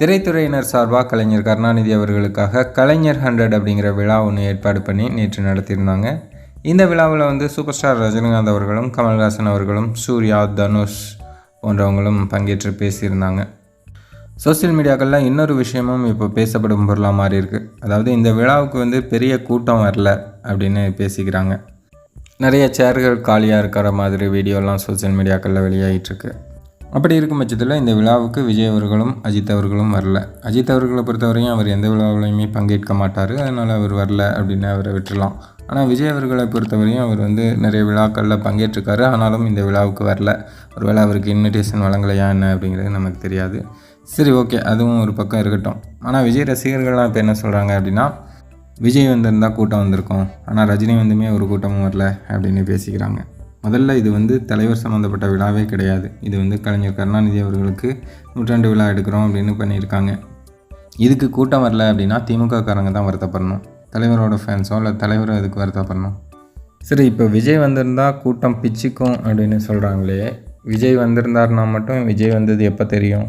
திரைத்துறையினர் சார்பாக கலைஞர் கருணாநிதி அவர்களுக்காக கலைஞர் ஹண்ட்ரட் அப்படிங்கிற விழா ஒன்று ஏற்பாடு பண்ணி நேற்று நடத்தியிருந்தாங்க. இந்த விழாவில் வந்து சூப்பர் ஸ்டார் ரஜினிகாந்த் அவர்களும் கமல்ஹாசன் அவர்களும் சூர்யா தனுஷ் போன்றவங்களும் பங்கேற்று பேசியிருந்தாங்க. சோசியல் மீடியாக்களில் இன்னொரு விஷயமும் இப்போ பேசப்படும் பொருளாக மாறி இருக்குது அதாவது இந்த விழாவுக்கு வந்து பெரிய கூட்டம் வரல அப்படின்னு பேசிக்கிறாங்க. நிறைய சேர்கள் காலியாக இருக்கிற மாதிரி வீடியோலாம் சோசியல் மீடியாக்களில் வெளியாகிட்டுருக்கு அப்படி இருக்கும் பட்சத்தில் இந்த விழாவுக்கு விஜய் அவர்களும் அஜித் அவர்களும் வரல. அஜித் அவர்களை பொறுத்தவரையும் அவர் எந்த விழாவிலையுமே பங்கேற்க மாட்டார். அதனால் அவர் வரல அப்படின்னு அவரை விட்டுறலாம். ஆனால் விஜய் அவர்களை பொறுத்தவரையும் அவர் வந்து நிறைய விழாக்களில் பங்கேற்றிருக்காரு. ஆனாலும் இந்த விழாவுக்கு வரல. ஒருவேளை அவருக்கு இன்விடேஷன் வழங்கலையா என்ன அப்படிங்கிறது நமக்கு தெரியாது. சரி ஓகே. அதுவும் ஒரு பக்கம் இருக்கட்டும். ஆனால் விஜய் ரசிகர்கள்லாம் இப்போ என்ன சொல்கிறாங்க அப்படின்னா விஜய் வந்திருந்தால் கூட்டம் வந்திருக்கும். ஆனால் ரஜினி வந்துமே ஒரு கூட்டமும் வரல அப்படின்னு பேசிக்கிறாங்க. முதல்ல இது வந்து தலைவர் சம்மந்தப்பட்ட விழாவே கிடையாது. இது வந்து கலைஞர் கருணாநிதி அவர்களுக்கு நூற்றாண்டு விழா எடுக்கிறோம் அப்படின்னு பண்ணியிருக்காங்க. இதுக்கு கூட்டம் வரல அப்படின்னா திமுக காரங்க தான் வருத்தப்படணும். தலைவரோட ஃபேன்ஸோ இல்லை தலைவரோ இதுக்கு வருத்தப்படணும்? சரி இப்போ விஜய் வந்திருந்தால் கூட்டம் பிச்சுக்கும் அப்படின்னு சொல்கிறாங்களே விஜய் வந்திருந்தாருனா மட்டும் விஜய் வந்தது எப்போ தெரியும்?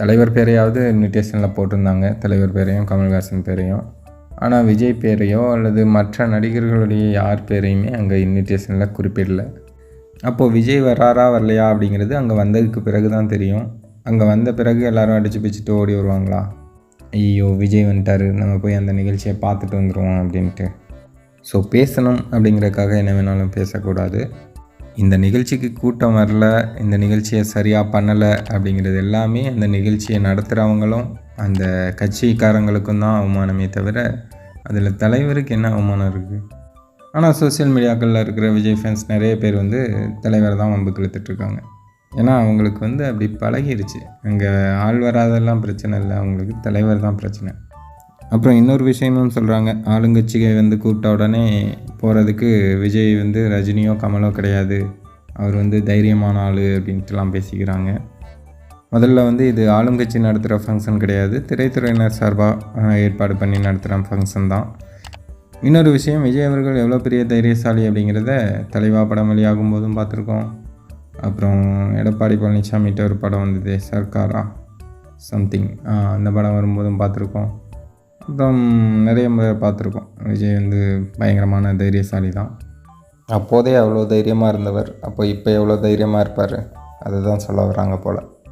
தலைவர் பேரையாவது இன்விடேஷனில் போட்டிருந்தாங்க. தலைவர் பேரையும் கமல்ஹாசன் பேரையும். ஆனால் விஜய் பேரையோ அல்லது மற்ற நடிகர்களுடைய யார் பேரையுமே அங்கே இன்விடேஷனில் குறிப்பிடல. அப்போது விஜய் வராரா வரலையா அப்படிங்கிறது அங்கே வந்ததுக்கு பிறகு தான் தெரியும். அங்கே வந்த பிறகு எல்லாரும் அடித்து பிடிச்சிட்டு ஓடி வருவாங்களா? ஐயோ விஜய் வந்துட்டாரு. நம்ம போய் அந்த நிகழ்ச்சியை பார்த்துட்டு வந்துடுவோம் அப்படின்ட்டு. ஸோ பேசணும் அப்படிங்கிறதுக்காக என்ன வேணாலும் பேசக்கூடாது. இந்த நிகழ்ச்சிக்கு கூட்டம் வரல இந்த நிகழ்ச்சியை சரியாக பண்ணலை அப்படிங்கிறது எல்லாமே அந்த நிகழ்ச்சியை நடத்துகிறவங்களும் அந்த கட்சிக்காரங்களுக்கும் தான் அவமானமே தவிர அதில் தலைவருக்கு என்ன அவமானம் இருக்குது ஆனால் சோஷியல் மீடியாக்களில் இருக்கிற விஜய் ஃபேன்ஸ் நிறைய பேர் வந்து தலைவரை தான் வம்புக்கு இழுத்துட்ருக்காங்க ஏன்னா அவங்களுக்கு வந்து அப்படி பழகிருச்சு. அங்கே ஆள் வராதெல்லாம் பிரச்சனை இல்லை அவங்களுக்கு தலைவர் தான் பிரச்சனை. அப்புறம் இன்னொரு விஷயமும் சொல்கிறாங்க ஆளுங்கட்சிகை வந்து கூப்பிட்ட உடனே போகிறதுக்கு விஜய் வந்து ரஜினியோ கமலோ கிடையாது. அவர் வந்து தைரியமான ஆள் அப்படின்ட்டுலாம் பேசிக்கிறாங்க. முதல்ல வந்து இது ஆளுங்கட்சி நடத்துகிற ஃபங்க்ஷன் கிடையாது. திரைத்துறையினர் சார்பாக ஏற்பாடு பண்ணி நடத்துகிற ஃபங்க்ஷன் தான். இன்னொரு விஷயம் விஜய் அவர்கள் எவ்வளோ பெரிய தைரியசாலி அப்படிங்கிறத தலைவா படம் வெளியாகும் போதும் பார்த்துருக்கோம். அப்புறம் எடப்பாடி பழனிசாமிகிட்ட ஒரு படம் வந்தது சர்க்காரா? சம்திங் அந்த படம் வரும்போதும் பார்த்துருக்கோம். அப்புறம் நிறைய முறை பார்த்துருக்கோம். விஜய் வந்து பயங்கரமான தைரியசாலி தான். அப்போதே அவ்வளோ தைரியமாக இருந்தவர். அப்போ இப்போ எவ்வளோ தைரியமாக இருப்பார் அதுதான் சொல்ல வராங்க போல்.